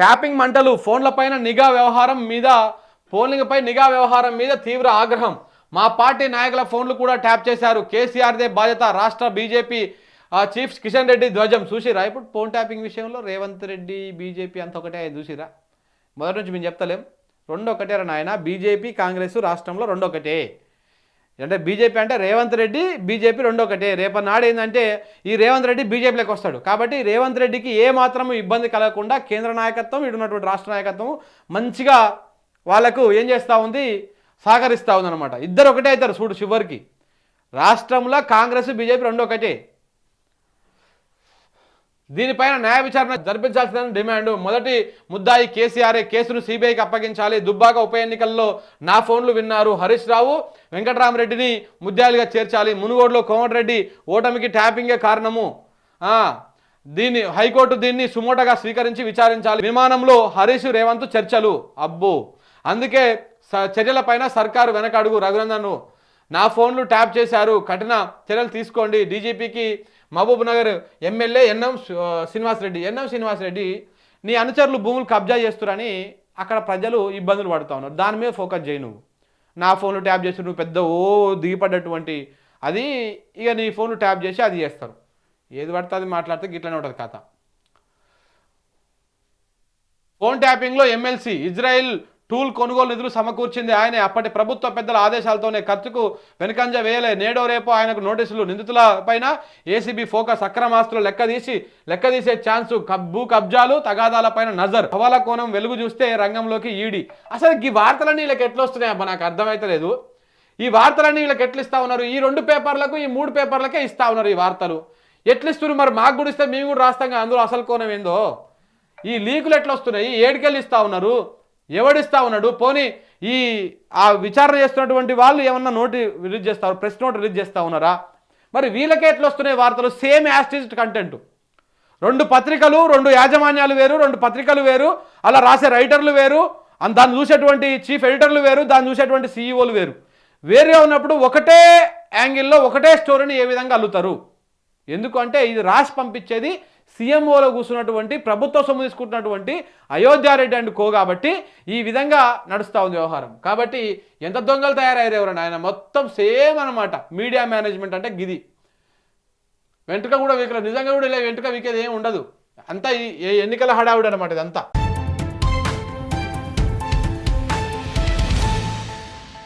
Tapping మంటలు ఫోన్లపైన నిఘా వ్యవహారం మీద పోలింగ్పై నిఘా వ్యవహారం మీద తీవ్ర ఆగ్రహం. మా పార్టీ నాయకుల ఫోన్లు కూడా ట్యాప్ చేశారు. కేసీఆర్దే బాధ్యత రాష్ట్ర బీజేపీ చీఫ్ కిషన్ రెడ్డి ధ్వజం. చూసిరా ఇప్పుడు ఫోన్ ట్యాపింగ్ విషయంలో రేవంత్ రెడ్డి బీజేపీ అంత ఒకటే చూసిరా? మొదటి నుంచి మేము చెప్తలేం. రెండు ఒకటేరా నాయన బీజేపీ కాంగ్రెస్ రాష్ట్రంలో రెండు ఒకటే అంటే బీజేపీ అంటే రేవంత్ రెడ్డి బీజేపీ రెండు ఒకటే. రేపటి నాడు ఏంటంటే ఈ రేవంత్ రెడ్డి బీజేపీలోకి వస్తాడు. కాబట్టి రేవంత్ రెడ్డికి ఏ మాత్రం ఇబ్బంది కలగకుండా కేంద్ర నాయకత్వం ఇటున్నటువంటి రాష్ట్ర నాయకత్వం మంచిగా వాళ్ళకు ఏం చేస్తూ ఉంది? సహకరిస్తూ ఉందన్నమాట. ఇద్దరు ఒకటే అవుతారు చూడు చివరికి. రాష్ట్రంలో కాంగ్రెస్ బీజేపీ రెండు ఒకటే. దీనిపైన న్యాయ విచారణ జరిపించాల్సిన డిమాండ్. మొదటి ముద్దాయి కేసీఆర్ఏ కేసును సిబిఐకి అప్పగించాలి. దుబ్బాక ఉప ఎన్నికల్లో నా ఫోన్లు విన్నారు హరీష్ రావు. వెంకటరామరెడ్డిని ముద్దాయిలుగా చేర్చాలి. మునుగోడులో కోమటిరెడ్డి ఓటమికి ట్యాపింగే కారణము. దీన్ని హైకోర్టు దీన్ని సుమోటగా స్వీకరించి విచారించాలి. విమానంలో హరీష్ రేవంత్ చర్చలు. అబ్బో! అందుకే స- చర్యలపైన సర్కారు వెనకడుగు రఘునందన్ను. నా ఫోన్లు ట్యాప్ చేశారు. కఠిన చర్యలు తీసుకోండి. డీజీపీకి Mahbub Nagar MLA NM Srinivas Reddy NM Srinivas Reddy నీ అనుచరులు భూములు కబ్జా చేస్తురని అక్కడ ప్రజలు ఇబ్బందులు పడుతూ ఉన్నారు. దాని మీద ఫోకస్ చేయి నువ్వు. నా ఫోన్లు ట్యాప్ చేసి నువ్వు పెద్ద ఓ దిగిపడ్డటువంటి అది ఇక నీ ఫోన్లు ట్యాప్ చేసి అది చేస్తారు. ఏది పడితే అది మాట్లాడితే గిట్లనే ఉంటుంది కథ. ఫోన్ ట్యాపింగ్లో ఎమ్మెల్సీ ఇజ్రాయెల్ టూల్ కొనుగోలు నిధులు సమకూర్చింది ఆయనే. అప్పటి ప్రభుత్వ పెద్దల ఆదేశాలతోనే ఖర్చుకు వెనుకంజ వేయలే. నేడో రేపో ఆయనకు నోటీసులు నిందితుల పైన ఏసీబీ ఫోకస్ అక్రమాస్తులు లెక్కదీసి లెక్కదీసే ఛాన్సు కబ్- భూ కబ్జాలు తగాదాలపైన నజర్. హవాలా కోణం వెలుగు చూస్తే రంగంలోకి ఈడి. అసలు ఈ వార్తలన్నీ వీళ్ళకి ఎట్లా వస్తున్నాయి అబ్బా? నాకు అర్థమైతలేదు. ఈ వార్తలన్నీ వీళ్ళకి ఎట్లా ఇస్తా ఉన్నారు? ఈ రెండు పేపర్లకు ఈ మూడు పేపర్లకే ఇస్తా ఉన్నారు ఈ వార్తలు. ఎట్లిస్తున్నారు మరి? మాకు కూడా ఇస్తే మేము కూడా రాస్తాం కదా. అందులో అసలు కోణం ఏందో? ఈ లీకులు ఎట్లా వస్తున్నాయి ఏడుకెళ్ళి ఇస్తా ఉన్నారు. ఎవడిస్తా ఉన్నాడు? పోనీ ఈ ఆ విచారణ చేస్తున్నటువంటి వాళ్ళు ఏమన్నా నోటి రిలీజ్ చేస్తారు? ప్రెస్ నోట్ రిలీజ్ చేస్తూ ఉన్నారా? మరి వీళ్ళకే ఎట్లా వస్తున్నాయి వార్తలు? సేమ్ యాస్టిస్ట్ కంటెంట్. రెండు పత్రికలు రెండు యాజమాన్యాలు వేరు రెండు పత్రికలు వేరు అలా రాసే రైటర్లు వేరు అండ్ దాన్ని చూసేటువంటి చీఫ్ ఎడిటర్లు వేరు దాన్ని చూసేటువంటి సీఈఓలు వేరు. వేరుగా ఉన్నప్పుడు ఒకటే యాంగిల్లో ఒకటే స్టోరీని ఏ విధంగా అల్లుతారు? ఎందుకంటే ఇది రాసి పంపించేది సీఎంఓలో కూర్చున్నటువంటి ప్రభుత్వ సొమ్ము తీసుకుంటున్నటువంటి అయోధ్యారెడ్డి అండ్ కో కాబట్టి ఈ విధంగా నడుస్తూ ఉంది వ్యవహారం. కాబట్టి ఎంత దొంగలు తయారయ్యారు ఎవరన్నా ఆయన మొత్తం సేమ్ అనమాట మీడియా మేనేజ్మెంట్ అంటే గిది. వెంట్రుక కూడా వీకలేదు. నిజంగా కూడా ఇలా వెంట్రుక వీకేది ఏమి ఉండదు. అంతా ఈ ఎన్నికల హడావుడి అనమాట ఇదంతా.